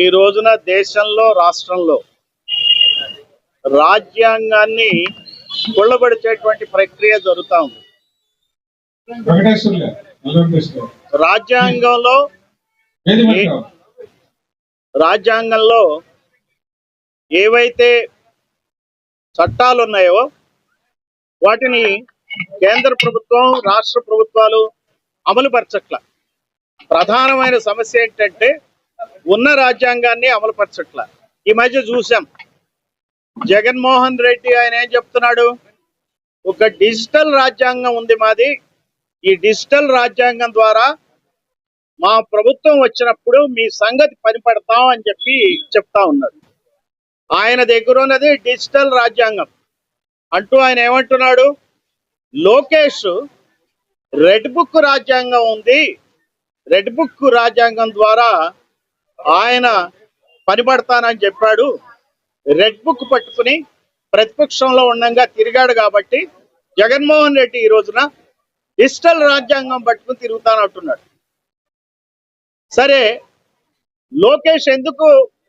ఈ రోజున దేశంలో రాష్ట్రంలో రాజ్యాంగాన్ని కొల్లబడిచేటువంటి ప్రక్రియ జరుగుతా ఉంది. రాజ్యాంగంలో రాజ్యాంగంలో ఏవైతే చట్టాలు ఉన్నాయో వాటిని కేంద్ర ప్రభుత్వం రాష్ట్ర ప్రభుత్వాలు అమలుపరచట్ల. ప్రధానమైన సమస్య ఏంటంటే ఉన్న రాజ్యాంగాన్ని అమలుపరచట్ల. ఈ మధ్య చూసాం. జగన్మోహన్ రెడ్డి ఆయన ఏం చెప్తున్నాడు? ఒక డిజిటల్ రాజ్యాంగం ఉంది మాది. ఈ డిజిటల్ రాజ్యాంగం ద్వారా మా ప్రభుత్వం వచ్చినప్పుడు మీ సంగతి పనిపడతాం అని చెప్పి చెప్తా ఉన్నాడు ఆయన దగ్గర ఉన్నది డిజిటల్ రాజ్యాంగం. అంటూ ఆయన ఏమంటున్నాడు? లోకేష్ రెడ్ బుక్ రాజ్యాంగం ఉంది. రెడ్ బుక్ రాజ్యాంగం ద్వారా ఆయన పనిపడతానని చెప్పాడు. రెడ్ బుక్ పట్టుకుని ప్రతిపక్షంలో ఉండంగా తిరిగాడు కాబట్టి జగన్మోహన్ రెడ్డి ఈ రోజున డిజిటల్ రాజ్యాంగం పట్టుకుని తిరుగుతానంటున్నాడు. సరే లోకేష్ ఎందుకు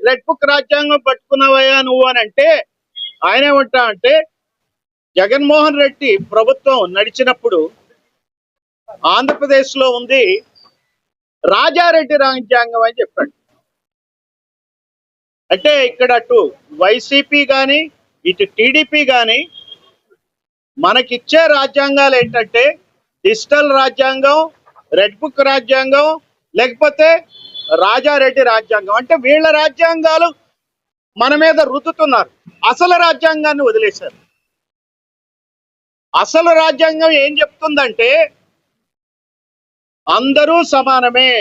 రెడ్ బుక్ రాజ్యాంగం పట్టుకున్నావయ్యా నువ్వు అని అంటే ఆయన ఏమంటా అంటే జగన్మోహన్ రెడ్డి ప్రభుత్వం నడిచినప్పుడు ఆంధ్రప్రదేశ్లో ఉంది రాజారెడ్డి రాజ్యాంగం అని చెప్పాడు. అంటే ఇక్కడ అటు వైసీపీ కానీ ఇటు టీడీపీ కానీ మనకిచ్చే రాజ్యాంగాలు ఏంటంటే డిజిటల్ రాజ్యాంగం రెడ్ బుక్ రాజ్యాంగం లేకపోతే రాజారెడ్డి రాజ్యాంగం. అంటే వీళ్ళ రాజ్యాంగాలు మన మీద రుద్దుతున్నారు. అసలు రాజ్యాంగాన్ని వదిలేశారు. అసలు రాజ్యాంగం ఏం చెప్తుందంటే అందరూ సమానమే.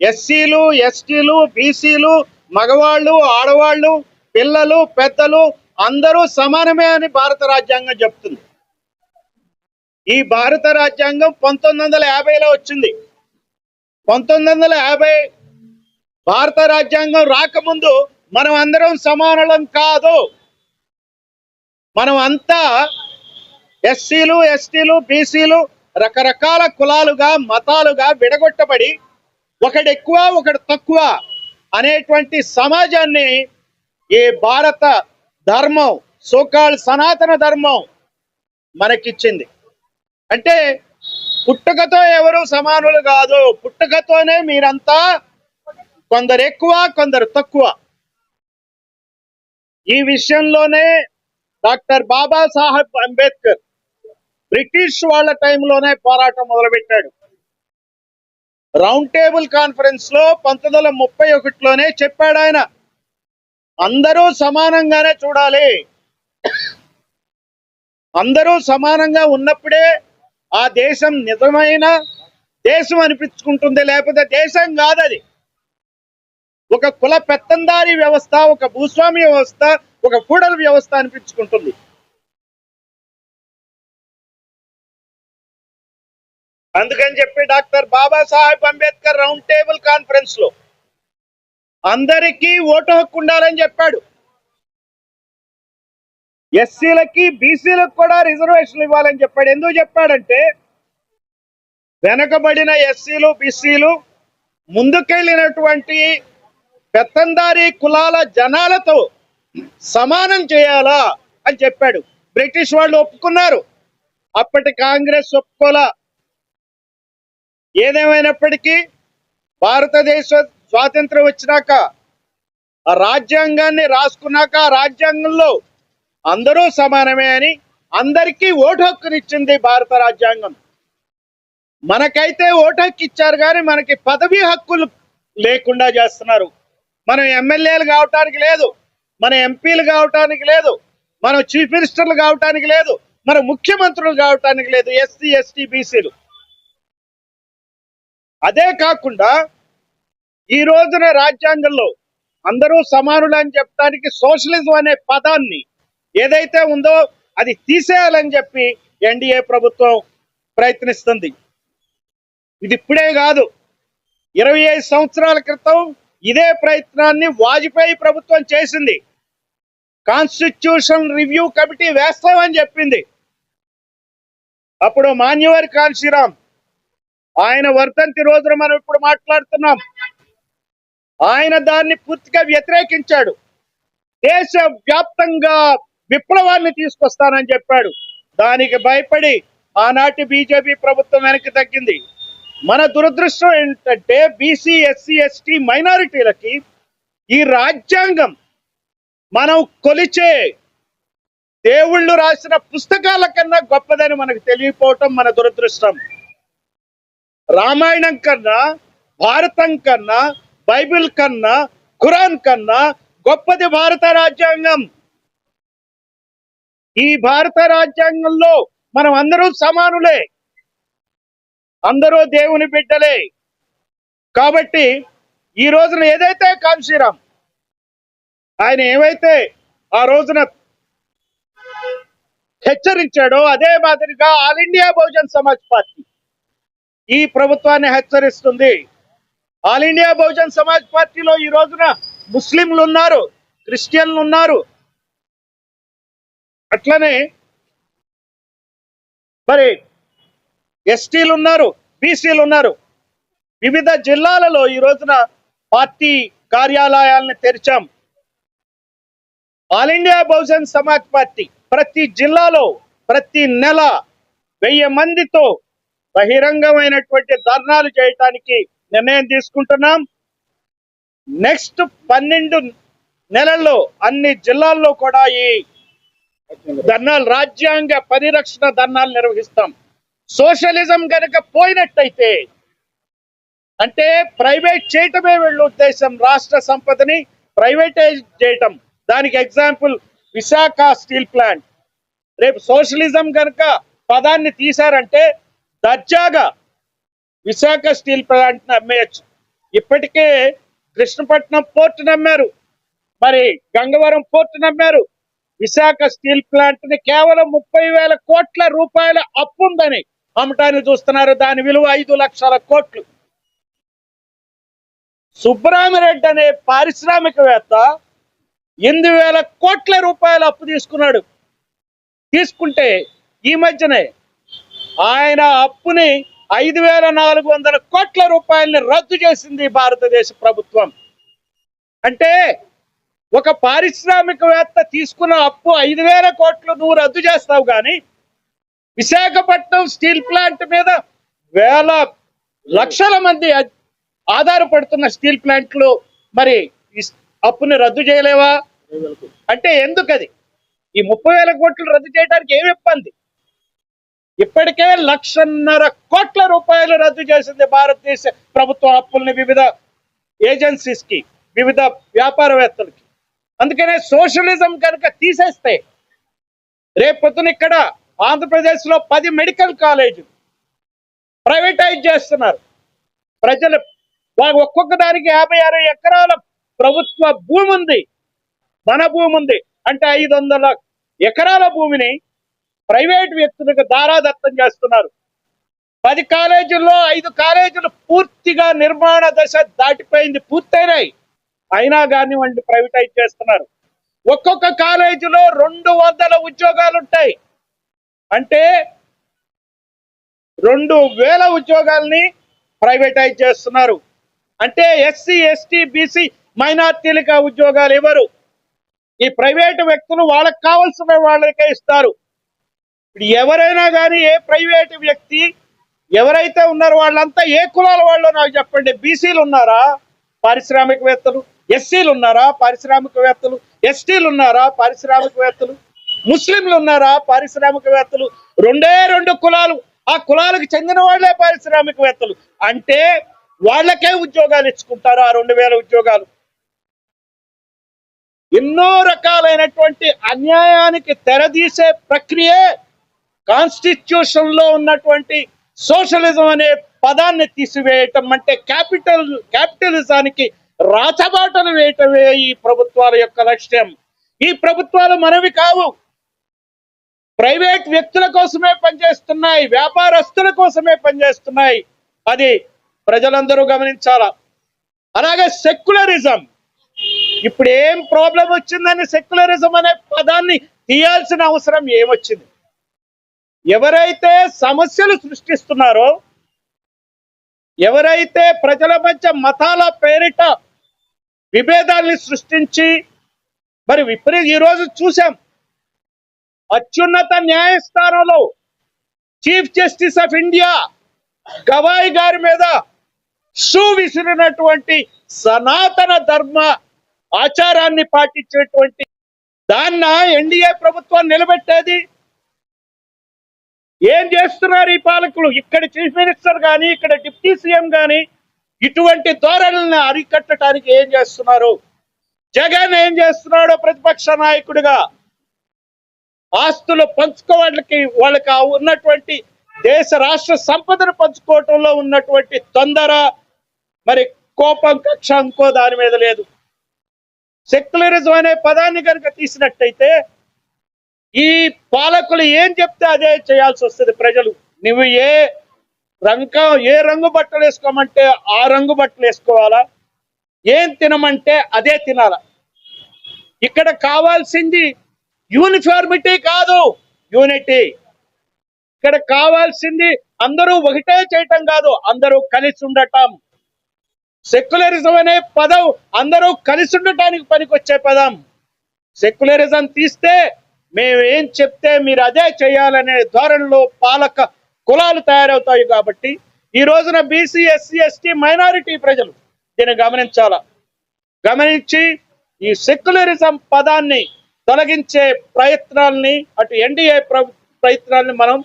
ఎస్సీలు ఎస్టీలు బీసీలు మగవాళ్ళు ఆడవాళ్ళు పిల్లలు పెద్దలు అందరూ సమానమే అని భారత రాజ్యాంగం చెప్తుంది. ఈ భారత రాజ్యాంగం పంతొమ్మిది వందల యాభైలో వచ్చింది. పంతొమ్మిది వందల యాభై భారత రాజ్యాంగం రాకముందు మనం అందరం సమానం కాదు. మనం అంతా ఎస్సీలు ఎస్టీలు బీసీలు రకరకాల కులాలుగా మతాలుగా విడగొట్టబడి ఒకడు ఎక్కువ ఒకడు తక్కువ అనేటువంటి సమాజాన్ని ఈ భారత ధర్మం సోకాల్ సనాతన ధర్మం మనకిచ్చింది. అంటే పుట్టుకతో ఎవరు సమానులు కాదు. పుట్టుకతోనే మీరంతా కొందరు ఎక్కువ కొందరు తక్కువ. ఈ విషయంలోనే డాక్టర్ బాబాసాహెబ్ అంబేద్కర్ బ్రిటిష్ వాళ్ళ టైంలోనే పోరాటం మొదలుపెట్టాడు. రౌండ్ టేబుల్ కాన్ఫరెన్స్లో పంతొమ్మిది వందల ముప్పై ఒకటిలోనే చెప్పాడు ఆయన. అందరూ సమానంగానే చూడాలి. అందరూ సమానంగా ఉన్నప్పుడే ఆ దేశం నిజమైన దేశం అనిపించుకుంటుంది. లేకపోతే దేశం కాదది. ఒక కుల పెత్తందారి వ్యవస్థ ఒక భూస్వామ్య వ్యవస్థ ఒక కూడల వ్యవస్థ అనిపించుకుంటుంది. అందుకని చెప్పి doctor Babasaheb Ambedkar round table కాన్ఫరెన్స్లో అందరికీ ఓటు హక్కు ఉండాలని చెప్పాడు. ఎస్సీలకి బీసీలకు కూడా రిజర్వేషన్ ఇవ్వాలని చెప్పాడు. ఎందుకు చెప్పాడంటే వెనకబడిన ఎస్సీలు బీసీలు ముందుకెళ్ళినటువంటి పెత్తందారీ కులాల జనాలతో సమానం చేయాలా అని చెప్పాడు. బ్రిటిష్ వాళ్ళు ఒప్పుకున్నారు. అప్పటి కాంగ్రెస్ ఒప్పుకోలా. ఏదేమైనప్పటికీ భారతదేశ స్వాతంత్రం వచ్చినాక ఆ రాజ్యాంగాన్ని రాసుకున్నాక ఆ రాజ్యాంగంలో అందరూ సమానమే అని అందరికీ ఓటు హక్కునిచ్చింది భారత రాజ్యాంగం. మనకైతే ఓటు హక్కు ఇచ్చారు కానీ మనకి పదవి హక్కులు లేకుండా చేస్తున్నారు. మనం ఎమ్మెల్యేలు కావటానికి లేదు మన ఎంపీలు కావటానికి లేదు మనం చీఫ్ మినిస్టర్లు కావటానికి లేదు మన ముఖ్యమంత్రులు కావటానికి లేదు ఎస్సీ ఎస్టీ బీసీలు. అదే కాకుండా ఈ రోజున రాజ్యాంగంలో అందరూ సమానులు అని చెప్పడానికి సోషలిజం అనే పదాన్ని ఏదైతే ఉందో అది తీసేయాలని చెప్పి ఎన్డీఏ ప్రభుత్వం ప్రయత్నిస్తుంది. ఇది ఇప్పుడే కాదు. ఇరవై ఐదు సంవత్సరాల క్రితం ఇదే ప్రయత్నాన్ని వాజ్పేయి ప్రభుత్వం చేసింది. కాన్స్టిట్యూషన్ రివ్యూ కమిటీ వేస్తామని చెప్పింది. అప్పుడు మాన్యువర్ కాన్శీరామ్ ఆయన వర్ధంతి రోజున మనం ఇప్పుడు మాట్లాడుతున్నాం. ఆయన దాన్ని పూర్తిగా వ్యతిరేకించాడు. దేశ వ్యాప్తంగా విప్లవాన్ని తీసుకొస్తానని చెప్పాడు. దానికి భయపడి ఆనాటి బీజేపీ ప్రభుత్వం వెనక్కి తగ్గింది. మన దురదృష్టం ఏంటంటే బీసీ ఎస్సీ ఎస్టీ మైనారిటీలకి ఈ రాజ్యాంగం మనం కొలిచే దేవుళ్ళు రాసిన పుస్తకాల కన్నా గొప్పదని మనకు తెలియపోవటం మన దురదృష్టం. రామాయణం కన్నా భారతం కన్నా బైబిల్ కన్నా ఖురాన్ కన్నా గొప్పది భారత రాజ్యాంగం. ఈ భారత రాజ్యాంగంలో మనం అందరూ సమానులే. అందరూ దేవుని బిడ్డలే. కాబట్టి ఈ రోజున ఏదైతే కాంశీరామ్ ఆయన ఏమైతే ఆ రోజున హెచ్చరించాడో అదే మాదిరిగా all India Bahujan Samaj party ఈ ప్రభుత్వాన్ని హెచ్చరిస్తుంది. ఆల్ ఇండియా బహుజన్ సమాజ్ పార్టీలో ఈ రోజున ముస్లింలు ఉన్నారు క్రిస్టియన్లు ఉన్నారు అట్లనే మరి ఎస్టీలు ఉన్నారు బీసీలు ఉన్నారు వివిధ జిల్లాలలో ఈ రోజున పార్టీ కార్యాలయాలను తెరిచాం. All India Bahujan Samaj party ప్రతి జిల్లాలో ప్రతి నెల వెయ్యి మందితో బహిరంగమైనటువంటి ధర్నాలు చేయటానికి నిర్ణయం తీసుకుంటున్నాం. నెక్స్ట్ పన్నెండు నెలల్లో అన్ని జిల్లాల్లో కూడా ఈ ధర్నాలు రాజ్యాంగ పరిరక్షణ ధర్నాలు నిర్వహిస్తాం. సోషలిజం కనుక పోయినట్టయితే అంటే ప్రైవేట్ చేయటమే వీళ్ళ ఉద్దేశం రాష్ట్ర సంపదని ప్రైవేటైజ్ చేయటం. దానికి ఎగ్జాంపుల్ విశాఖ స్టీల్ ప్లాంట్. రేపు సోషలిజం కనుక పదాన్ని తీశారంటే దర్జాగా విశాఖ స్టీల్ ప్లాంట్ అమ్మేయచ్చు. ఇప్పటికే కృష్ణపట్నం పోర్టు నమ్మారు మరి గంగవరం పోర్ట్ నమ్మారు విశాఖ స్టీల్ ప్లాంట్ని కేవలం ముప్పై వేల కోట్ల రూపాయల అప్పు ఉందని అమ్మటాన్ని చూస్తున్నారు. దాని విలువ ఐదు లక్షల కోట్లు. సుబ్బరామిరెడ్డి అనే పారిశ్రామికవేత్త ఎనిమిది వేల కోట్ల రూపాయల అప్పు తీసుకున్నాడు. తీసుకుంటే ఈ మధ్యనే ఆయన అప్పుని ఐదు వేల నాలుగు వందల కోట్ల రూపాయలని రద్దు చేసింది భారతదేశ ప్రభుత్వం. అంటే ఒక పారిశ్రామికవేత్త తీసుకున్న అప్పు ఐదు వేల కోట్లు నువ్వు రద్దు చేస్తావు కానీ విశాఖపట్నం స్టీల్ ప్లాంట్ మీద వేల లక్షల మంది ఆధారపడుతున్న స్టీల్ ప్లాంట్లు మరి అప్పుని రద్దు చేయలేవా? అంటే ఎందుకది? ఈ ముప్పై వేల కోట్లు రద్దు చేయడానికి ఏమి ఇబ్బంది? ఇప్పటికే లక్షన్నర కోట్ల రూపాయలు రద్దు చేసింది భారతదేశ ప్రభుత్వ అప్పుల్ని వివిధ ఏజెన్సీస్కి వివిధ వ్యాపారవేత్తలకి. అందుకనే సోషలిజం కనుక తీసేస్తే రేపొద్దున ఇక్కడ ఆంధ్రప్రదేశ్లో పది మెడికల్ కాలేజీలు ప్రైవేటైజ్ చేస్తున్నారు. ప్రజలు ఒక్కొక్క దానికి యాభై అరవై ఎకరాల ప్రభుత్వ భూమి ఉంది మన భూమి ఉంది అంటే ఐదు వందల ఎకరాల భూమిని ప్రైవేట్ వ్యక్తులకు దారాదత్తం చేస్తున్నారు. పది కాలేజీల్లో ఐదు కాలేజీలు పూర్తిగా నిర్మాణ దశ దాటిపోయింది పూర్తయినాయి. అయినా కానివ్వండి ప్రైవేటైజ్ చేస్తున్నారు. ఒక్కొక్క కాలేజీలో రెండు వందల ఉద్యోగాలు ఉంటాయి అంటే రెండు వేల ఉద్యోగాల్ని ప్రైవేటైజ్ చేస్తున్నారు. అంటే ఎస్సీ ఎస్టీ బీసీ మైనార్టీలకు ఉద్యోగాలు ఇవ్వరు. ఈ ప్రైవేటు వ్యక్తులు వాళ్ళకి కావాల్సిన వాళ్ళకే ఇస్తారు. ఇప్పుడు ఎవరైనా కానీ ఏ ప్రైవేటు వ్యక్తి ఎవరైతే ఉన్నారో వాళ్ళంతా ఏ కులాల వాళ్ళు నాకు చెప్పండి. బీసీలు ఉన్నారా? పారిశ్రామికవేత్తలు? ఎస్సీలు ఉన్నారా? పారిశ్రామికవేత్తలు? ఎస్టీలు ఉన్నారా? పారిశ్రామికవేత్తలు? ముస్లింలు ఉన్నారా? పారిశ్రామికవేత్తలు? రెండే రెండు కులాలు. ఆ కులాలకు చెందిన వాళ్ళే పారిశ్రామికవేత్తలు. అంటే వాళ్ళకే ఉద్యోగాలు ఇచ్చుకుంటారు ఆ రెండు వేల ఉద్యోగాలు. ఎన్నో రకాలైనటువంటి అన్యాయానికి తెరదీసే ప్రక్రియే కాన్స్టిట్యూషన్లో ఉన్నటువంటి సోషలిజం అనే పదాన్ని తీసివేయటం అంటే క్యాపిటల్ క్యాపిటలిజానికి రాచబాటలు వేయటమే ఈ ప్రభుత్వాల యొక్క లక్ష్యం. ఈ ప్రభుత్వాలు మనవి కావు. ప్రైవేట్ వ్యక్తుల కోసమే పనిచేస్తున్నాయి వ్యాపారస్తుల కోసమే పనిచేస్తున్నాయి. అది ప్రజలందరూ గమనించాల? అలాగే సెక్యులరిజం ఇప్పుడు ఏం ప్రాబ్లం వచ్చిందని సెక్యులరిజం అనే పదాన్ని తీయాల్సిన అవసరం ఏమొచ్చింది? ఎవరైతే సమస్యలు సృష్టిస్తున్నారో ఎవరైతే ప్రజల మధ్య మతాల పేరిట విభేదాల్ని సృష్టించి మరి విపరీత ఈ రోజు చూసాం అత్యున్నత న్యాయస్థానంలో chief justice of India Gavai గారి మీద షూ విసిరినటువంటి సనాతన ధర్మ ఆచారాన్ని పాటించేటువంటి దాన్న ఎన్డీఏ ప్రభుత్వం నిలబెట్టేది. ఏం చేస్తున్నారు ఈ పాలకులు? ఇక్కడ చీఫ్ మినిస్టర్ కానీ ఇక్కడ డిప్యూటీ సీఎం కానీ ఇటువంటి ధోరణులను అరికట్టడానికి ఏం చేస్తున్నారు? జగన్ ఏం చేస్తున్నాడో ప్రతిపక్ష నాయకుడిగా? ఆస్తులు పంచుకోవాళ్ళకి వాళ్ళకి ఆ ఉన్నటువంటి దేశ రాష్ట్ర సంపదను పంచుకోవటంలో ఉన్నటువంటి తొందర మరి కోపం కక్ష ఇంకో దాని మీద లేదు. సెక్యులరిజం అనే పదాన్ని కనుక తీసినట్టయితే ఈ పాలకులు ఏం చెప్తే అదే చేయాల్సి వస్తుంది ప్రజలు. నువ్వు ఏ రంగ ఏ రంగు బట్టలు వేసుకోమంటే ఆ రంగు బట్టలు వేసుకోవాలా? ఏం తినమంటే అదే తినాలా? ఇక్కడ కావాల్సింది యూనిఫార్మిటీ కాదు యూనిటీ. ఇక్కడ కావాల్సింది అందరూ ఒకటే చేయటం కాదు అందరూ కలిసి ఉండటం. సెక్యులరిజం అనే పదం అందరూ కలిసి ఉండటానికి పనికొచ్చే పదం. సెక్యులరిజం తీస్తే మేము ఏం చెప్తే మీరు అదే చేయాలనే ధోరణిలో పాలక కులాలు తయారవుతాయి కాబట్టి ఈ రోజున బీసీ ఎస్సీ ఎస్టీ మైనారిటీ ప్రజలు దీన్ని గమనించాల? గమనించి ఈ సెక్యులరిజం పదాన్ని తొలగించే ప్రయత్నాల్ని అటు ఎన్డీఏ ప్రయత్నాల్ని మనం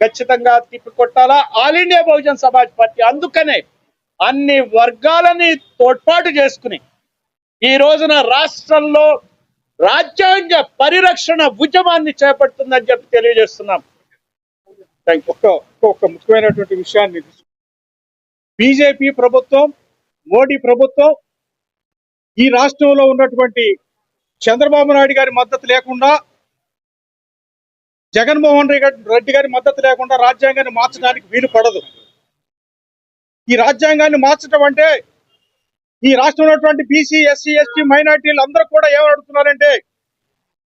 ఖచ్చితంగా తిప్పికొట్టాలా? All India Bahujan Samaj party అందుకనే అన్ని వర్గాలని తోడ్పాటు చేసుకుని ఈ రోజున రాష్ట్రంలో రాజ్యాంగ పరిరక్షణ ఉద్యమాన్ని చేపడుతుందని చెప్పి తెలియజేస్తున్నాం. ఒక్క ఒక ముఖ్యమైనటువంటి విషయాన్ని బీజేపీ ప్రభుత్వం మోడీ ప్రభుత్వం ఈ రాష్ట్రంలో ఉన్నటువంటి చంద్రబాబు నాయుడు గారి మద్దతు లేకుండా జగన్మోహన్ రెడ్డి గారి మద్దతు లేకుండా రాజ్యాంగాన్ని మార్చడానికి వీలు పడదు. ఈ రాజ్యాంగాన్ని మార్చడం అంటే ఈ రాష్ట్రంలో ఉన్నటువంటి బీసీ ఎస్సీ ఎస్టీ మైనార్టీలు అందరూ కూడా ఏమని అడుగుతున్నారంటే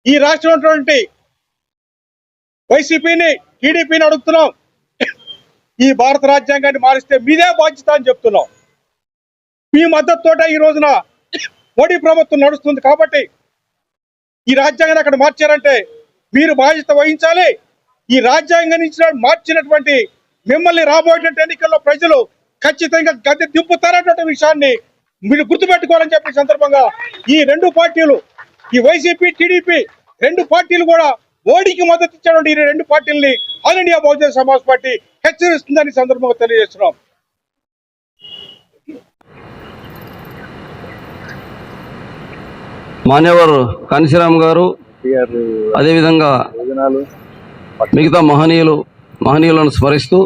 ఈ రాష్ట్రంలో ఉన్నటువంటి వైసీపీని టీడీపీని అడుగుతున్నాం. ఈ భారత రాజ్యాంగాన్ని మారిస్తే మీదే బాధ్యత అని చెప్తున్నాం. మీ మద్దతుతోట ఈ రోజున మోడీ ప్రభుత్వం నడుస్తుంది కాబట్టి ఈ రాజ్యాంగాన్ని అక్కడ మార్చారంటే మీరు బాధ్యత వహించాలి. ఈ రాజ్యాంగాన్ని ఇచ్చిన మార్చినటువంటి మిమ్మల్ని రాబోయేటువంటి ఎన్నికల్లో ప్రజలు ఖచ్చితంగా గద్దె దింపుతారన్నటువంటి విషయాన్ని మీరు గుర్తుపెట్టుకోవాలని చెప్పిన సందర్భంగా ఈ రెండు పార్టీలు ఈ వైసీపీ టీడీపీ రెండు పార్టీలు కూడా మోడీకి మద్దతు ఇచ్చినటువంటి ఈ రెండు పార్టీలని all India Bahujana Samaj party హెచ్చరిస్తుందని సందర్భంగా తెలియజేస్తున్నాం. మాన్యవర్ కాన్సీరామ్ గారు అదేవిధంగా మిగతా మహనీయులు మహనీయులను స్మరిస్తూ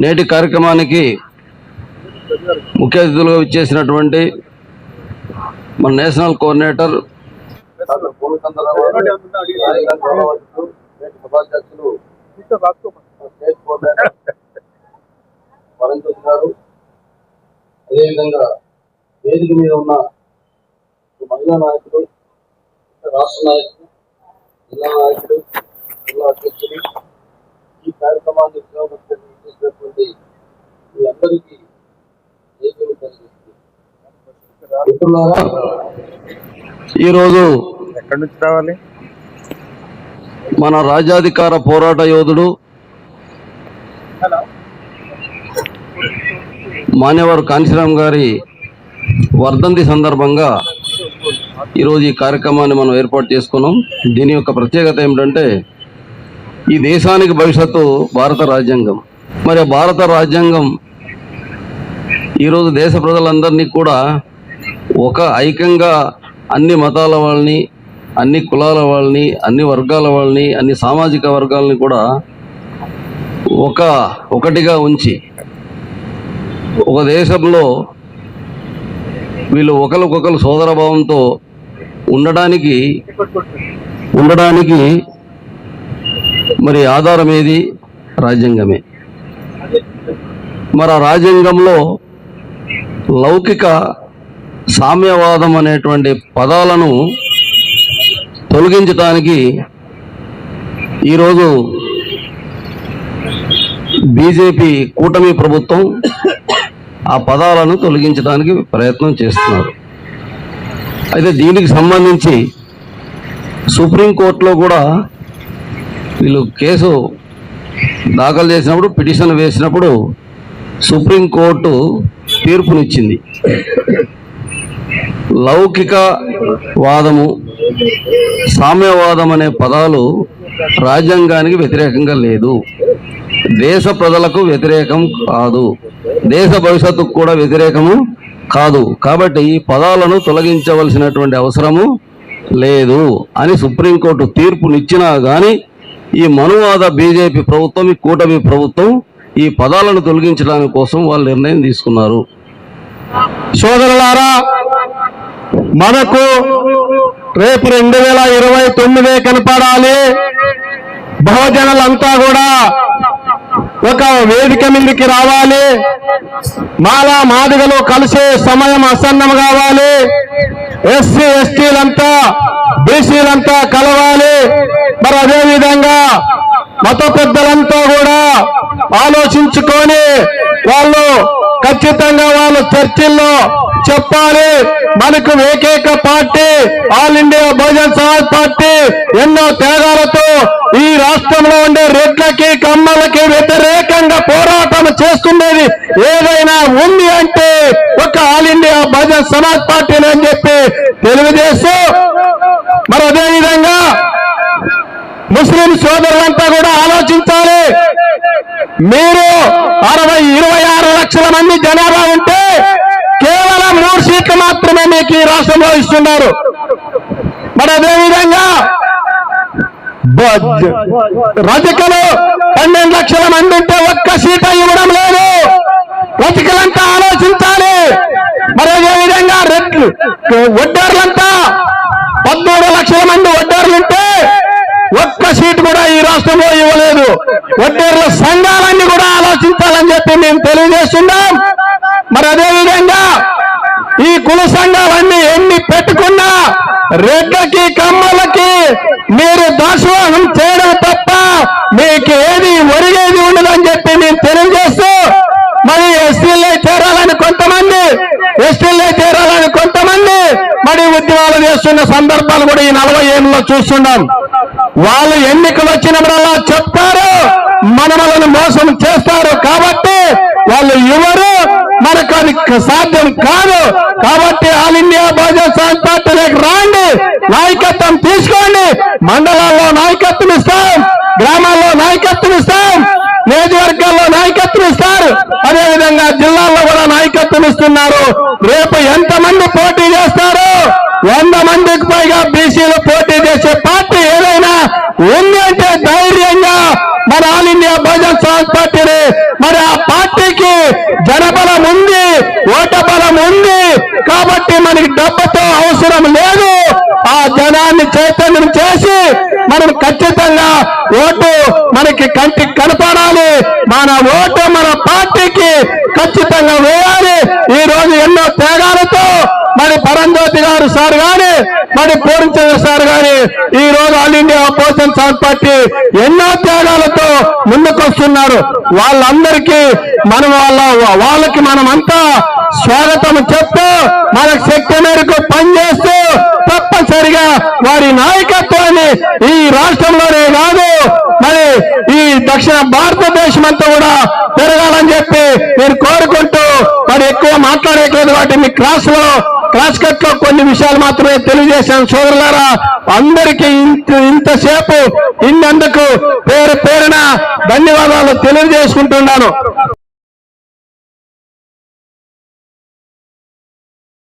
నేటి కార్యక్రమానికి ముఖ్య అతిథులుగా ఇచ్చేసినటువంటి మన నేషనల్ కోఆర్డినేటర్ అదేవిధంగా వేదిక మీద ఉన్న మహిళా నాయకుడు రాష్ట్ర నాయకుడు జిల్లా నాయకుడు జిల్లా అధ్యక్షుడు ఈ కార్యక్రమాన్ని విజయవంతం చేసినటువంటి మీ అందరికీ మిత్రులారా ఈరోజు ఎక్కడి నుంచి రావాలి? మన రాజ్యాధికార పోరాట యోధుడు మాన్యవర్ కాంశీరామ్ గారి వర్ధంతి సందర్భంగా ఈరోజు ఈ కార్యక్రమాన్ని మనం ఏర్పాటు చేసుకున్నాం. దీని యొక్క ప్రత్యేకత ఏమిటంటే ఈ దేశానికి భవిష్యత్తు భారత రాజ్యాంగం. మరి భారత రాజ్యాంగం ఈరోజు దేశ ప్రజలందరినీ కూడా ఒక ఐక్యంగా అన్ని మతాల వాళ్ళని అన్ని కులాల వాళ్ళని అన్ని వర్గాల వాళ్ళని అన్ని సామాజిక వర్గాలని కూడా ఒక ఒకటిగా ఉంచి ఒక దేశంలో వీళ్ళు ఒకరికొకరు సోదరభావంతో ఉండడానికి ఉండడానికి మరి ఆధారం ఏది రాజ్యాంగమే. మరి ఆ రాజ్యాంగంలో లౌకిక సామ్యవాదం అనేటువంటి పదాలను తొలగించడానికి ఈరోజు బీజేపీ కూటమి ప్రభుత్వం ఆ పదాలను తొలగించడానికి ప్రయత్నం చేస్తున్నారు. అయితే దీనికి సంబంధించి సుప్రీంకోర్టులో కూడా వీళ్ళు కేసు దాఖలు చేసినప్పుడు పిటిషన్ వేసినప్పుడు సుప్రీంకోర్టు తీర్పునిచ్చింది. లౌకిక వాదము సామ్యవాదం అనే పదాలు రాజ్యాంగానికి వ్యతిరేకంగా లేదు. దేశ ప్రజలకు వ్యతిరేకం కాదు. దేశ భవిష్యత్తుకు కూడా వ్యతిరేకము కాదు. కాబట్టి ఈ పదాలను తొలగించవలసినటువంటి అవసరము లేదు అని సుప్రీంకోర్టు తీర్పునిచ్చినా కానీ ఈ మనువాద బీజేపీ ప్రభుత్వం ఈ కూటమి ప్రభుత్వం ఈ పదాలను తొలగించడానికి కోసం వాళ్ళు నిర్ణయం తీసుకున్నారు. సోదరులారా మనకు రేపు రెండు వేల ఇరవై తొమ్మిదే కనపడాలి. బహుజనులంతా కూడా ఒక వేదిక మీదకి రావాలి. మాలా మాదిగలు కలిసే సమయం అసన్నం కావాలి. ఎస్సీ ఎస్టీలంతా బీసీలంతా కలవాలి. మరి అదేవిధంగా మత పెద్దలంతా కూడా ఆలోచించుకొని వాళ్ళు ఖచ్చితంగా వాళ్ళు చర్చిల్లో చెప్పాలి. మనకు ఏకైక party all India Bahujan Samaj party. ఎన్నో త్యాగాలతో ఈ రాష్ట్రంలో ఉండే రెడ్లకి కమ్మలకి వ్యతిరేకంగా పోరాటం చేస్తుండేది ఏదైనా ఉంది అంటే ఒక ఆల్ ఇండియా బహుజన్ సమాజ్ పార్టీని అని చెప్పి తెలియజేస్తూ మరి అదేవిధంగా ముస్లిం సోదరులంతా కూడా ఆలోచించాలి. మీరు అరవై ఇరవై ఆరు లక్షల మంది జనాభా ఉంటే కేవలం మూడు సీట్లు మాత్రమే మీకు ఈ రాష్ట్రంలో ఇస్తున్నారు. మరి అదే విధంగా పన్నెండు లక్షల మంది ఉంటే ఒక్క సీట ఇవ్వడం లేదు. రజకలంతా ఆలోచించాలి. మరి అదే విధంగా రెడ్లు వడ్డారులంతా పద్మూడు లక్షల మంది ఒక్క సీటు కూడా ఈ రాష్ట్రంలో ఇవ్వలేదు. వడ్డీర్ల సంఘాలన్నీ కూడా ఆలోచించాలని చెప్పి మేము తెలియజేస్తున్నాం. మరి అదే విధంగా ఈ కుల సంఘాలన్నీ ఎన్ని పెట్టుకున్నా రెడ్లకి కమ్మలకి మీరు దాసోహం చేయడం తప్ప మీకు ఏది ఒరిగేది ఉండదని చెప్పి మేము తెలియజేస్తూ మరి ఎస్టీల్లో చేరాలని కొంతమంది ఎస్టీల్లో చేరాలని కొంతమంది మరి ఉద్యమాలు చేస్తున్న సందర్భాలు కూడా ఈ నలభై ఏళ్ళలో చూస్తున్నాం. వాళ్ళు ఎన్నికలు వచ్చినప్పుడల్లా చెప్తారు మనమలను మోసం చేస్తారు కాబట్టి వాళ్ళు ఎవరు మనకు అది సాధ్యం కాదు. కాబట్టి ఆల్ ఇండియా బహుజన్ సమాజ్ పార్టీలోకి రాండి నాయకత్వం తీసుకోండి. మండలాల్లో నాయకత్వం ఇస్తాం గ్రామాల్లో నాయకత్వం ఇస్తాం నియోజకవర్గాల్లో నాయకత్వం ఇస్తారు. అదేవిధంగా జిల్లాల్లో కూడా నాయకత్వం ఇస్తున్నారు. రేపు ఎంతమంది పోటీ చేస్తారు? వంద మందికి పైగా బీసీలు పోటీ చేసే పార్టీ ఉంది అంటే ధైర్యంగా మన ఆల్ ఇండియా బహుజన్ సమాజ్ పార్టీని మరి ఆ పార్టీకి జనబలం ఉంది ఓట బలం ఉంది. కాబట్టి మనకి డబ్బుతో అవసరం లేదు. ఆ జనాన్ని చైతన్యం చేసి మనం ఖచ్చితంగా ఓటు మనకి కంటికి కనపడాలి. మన ఓటు మన పార్టీకి ఖచ్చితంగా వేయాలి. ఈ రోజు ఎన్నో త్యాగాలతో మరి పరంజ్యోతి గారు సార్ గారు సార్ గారి ఈ రోజు all India opposition sir party ఎన్నో త్యాగాలతో ముందుకొస్తున్నారు. వాళ్ళందరికీ మనం వాళ్ళ వాళ్ళకి మనమంతా స్వాగతం చెప్తూ మనకు శక్తి మేరకు పనిచేస్తూ తప్పనిసరిగా వారి నాయకత్వాన్ని ఈ రాష్ట్రంలోనే కాదు మరి ఈ దక్షిణ భారతదేశం అంతా కూడా పెరగాలని చెప్పి మీరు కోరుకుంటూ మరి ఎక్కువ మాట్లాడేయట్లేదు వాటి మీ క్లాసులో క్లాస్ కట్లో కొన్ని విషయాలు మాత్రమే తెలియజేశాను. సోదరులారా అందరికీ ఇంత ఇంతసేపు ఇన్నందుకు పేరు పేరున ధన్యవాదాలు తెలియజేసుకుంటున్నాను.